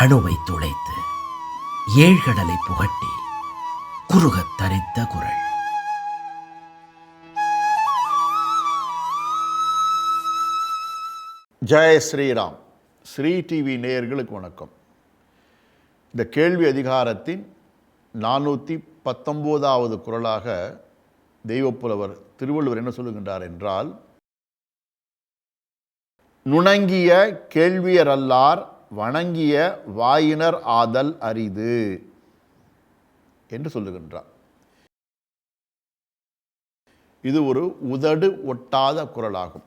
அணுவை துளைத்து ஏழ்கடலை புகட்டி குறுகத் தரித்த குரல். ஜெய ஸ்ரீராம். ஸ்ரீ டிவி நேயர்களுக்கு வணக்கம். இந்த கேள்வி அதிகாரத்தின் நானூற்றி பத்தொம்போதாவது குரலாக தெய்வப்புலவர் திருவள்ளுவர் என்ன சொல்லுகின்றார் என்றால் நுணங்கிய கேள்வியரல்லார் வணங்கிய வாயினர் ஆதல் அரிது என்று சொல்லுகின்றார். இது ஒரு உதடு ஒட்டாத குரலாகும்.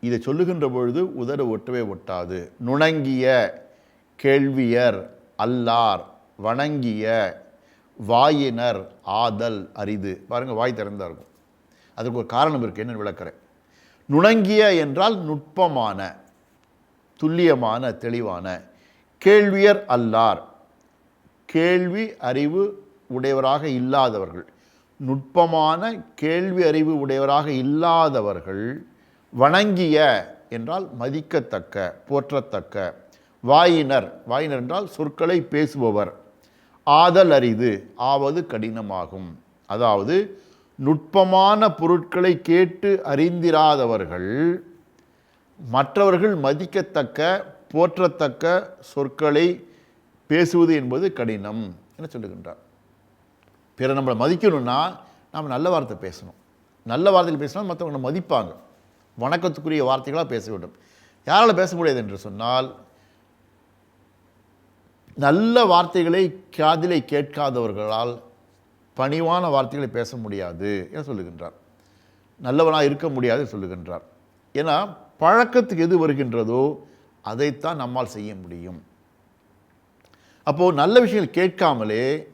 இதை சொல்லுகின்ற பொழுது உதடு ஒட்டவே ஒட்டாது. நுணங்கிய கேள்வியர் அல்லார் வணங்கிய வாயினர் ஆதல் அரிது. பாருங்க வாய் திறந்தா இருக்கும். அதுக்கு ஒரு காரணம் இருக்கு என்னென்னு விளக்கிறேன். நுணங்கிய என்றால் நுட்பமான துல்லியமான தெளிவான கேள்வியர் அல்லார். கேள்வி அறிவு உடையவராக இல்லாதவர்கள். நுட்பமான கேள்வி அறிவு உடையவராக இல்லாதவர்கள் வணங்கிய என்றால் மதிக்கத்தக்க போற்றத்தக்க வாயினர். வாயினர் என்றால் சொற்களை பேசுபவர். ஆதல் அரிது ஆவது கடினமாகும். அதாவது நுட்பமான பொருட்களை கேட்டு அறிந்திராதவர்கள் மற்றவர்கள் மதிக்கத்தக்க போற்றத்தக்க சொற்களை பேசுவது என்பது கடினம் என சொல்லுகின்றார். பிற நம்மளை மதிக்கணும்னா நாம் நல்ல வார்த்தை பேசணும். நல்ல வார்த்தைகள் பேசினால் மற்றவங்க மதிப்பாங்க. வணக்கத்துக்குரிய வார்த்தைகளாக பேச வேண்டும். யாரால் பேச முடியாது என்று சொன்னால் நல்ல வார்த்தைகளை காதிலை கேட்காதவர்களால் பணிவான வார்த்தைகளை பேச முடியாது என சொல்லுகின்றார். நல்லவனாக இருக்க முடியாது சொல்லுகின்றார். ஏன்னா பழக்கத்துக்கு எது வருகின்றதோ அதைத்தான் நம்மால் செய்ய முடியும். அப்போது நல்ல விஷயங்கள் கேட்காமலே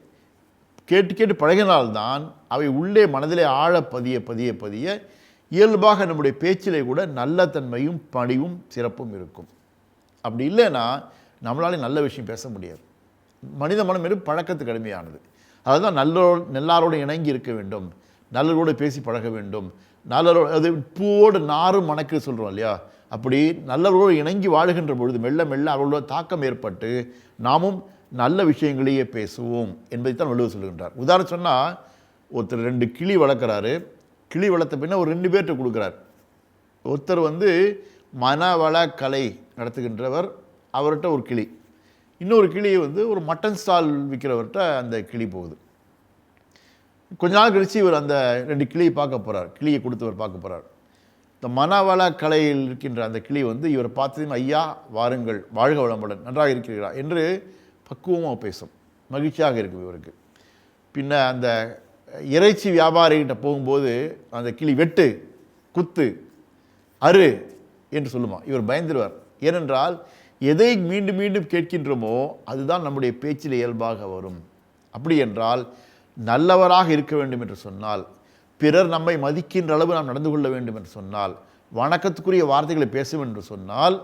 கேட்டு கேட்டு பழகினால்தான் அவை உள்ளே மனதிலே ஆழ பதிய பதிய பதிய இயல்பாக நம்முடைய பேச்சிலே கூட நல்ல தன்மையும் பணிவும் சிறப்பும் இருக்கும். அப்படி இல்லைன்னா நம்மளாலே நல்ல விஷயம் பேச முடியாது. மனித மனம் என்று பழக்கத்துக்கு அடிமையானது. அதுதான் நல்லோ நல்லாரோடு இணங்கி இருக்க வேண்டும். நல்லரோடு பேசி பழக வேண்டும். நல்லரோடு அது பூவோடு நாரும் மணக்கு சொல்கிறோம் இல்லையா? அப்படி நல்லவரோடு இணங்கி வாழுகின்ற பொழுது மெல்ல மெல்ல அவர்களோட தாக்கம் ஏற்பட்டு நாமும் நல்ல விஷயங்களையே பேசுவோம் என்பதை தான் வள்ளுவர் சொல்லுகின்றார். உதாரணம் சொன்னால் ஒருத்தர் ரெண்டு கிளி வளர்க்குறாரு. கிளி வளர்த்த பின்ன ஒரு ரெண்டு பேர்கிட்ட கொடுக்குறார். ஒருத்தர் வந்து மனவள கலை நடத்துகின்றவர் அவர்கிட்ட ஒரு கிளி. இன்னொரு கிளி வந்து ஒரு மட்டன் ஸ்டால் விற்கிறவர்கிட்ட அந்த கிளி போகுது. கொஞ்ச நாள் கழித்து இவர் அந்த ரெண்டு கிளியை பார்க்க போகிறார் கிளியை கொடுத்து இவர் பார்க்க போகிறார் இந்த மனவள கலையில் இருக்கின்ற அந்த கிளி வந்து இவரை பார்த்ததும் ஐயா வாருங்கள் வாழ்க வளமுடன் நன்றாக இருக்கிறீர்களா? என்று பக்குவமாக பேசும். மகிழ்ச்சியாக இருக்கும் இவருக்கு. பின்ன அந்த இறைச்சி வியாபாரிகிட்ட போகும்போது அந்த கிளி வெட்டு குத்து அரு என்று சொல்லுமா. இவர் பயந்துருவார். ஏனென்றால் எதை மீண்டும் மீண்டும் கேட்கின்றோமோ அதுதான் நம்முடைய பேச்சில் இயல்பாக வரும். அப்படி என்றால் நல்லவராக இருக்க வேண்டும் என்று சொன்னால் பிறர் நம்மை மதிக்கின்ற அளவு நாம் நடந்து கொள்ள வேண்டும் என்று சொன்னால் வணக்கத்துக்குரிய வார்த்தைகளை பேசும் என்று சொன்னால்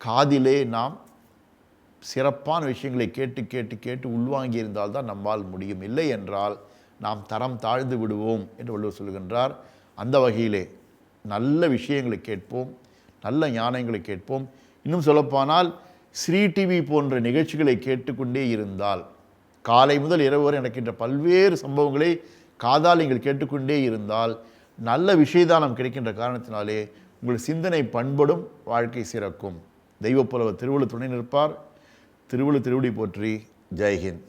காதிலே நாம் சிறப்பான விஷயங்களை கேட்டு கேட்டு கேட்டு உள்வாங்கி இருந்தால் தான் நம்மால் முடியும். இல்லை என்றால் நாம் தரம் தாழ்ந்து விடுவோம் என்று வள்ளுவர் சொல்கின்றார். அந்த வகையிலே நல்ல விஷயங்களை கேட்போம் நல்ல ஞானங்களை கேட்போம். இன்னும் சொல்லப்போனால் ஸ்ரீ டிவி போன்ற நிகழ்ச்சிகளை கேட்டுக்கொண்டே இருந்தால் காலை முதல் இரவு வரை நடக்கின்ற பல்வேறு சம்பவங்களை காதால் நீங்கள் கேட்டுக்கொண்டே இருந்தால் நல்ல விஷயதானம் கிடைக்கின்ற காரணத்தினாலே உங்கள் சிந்தனை பண்படும் வாழ்க்கை சிறக்கும். தெய்வப்புலவர் திருவள்ளுவர் துணை நிற்பார். திருவள்ளுவர் திருவடி போற்றி. ஜெய்ஹிந்த்.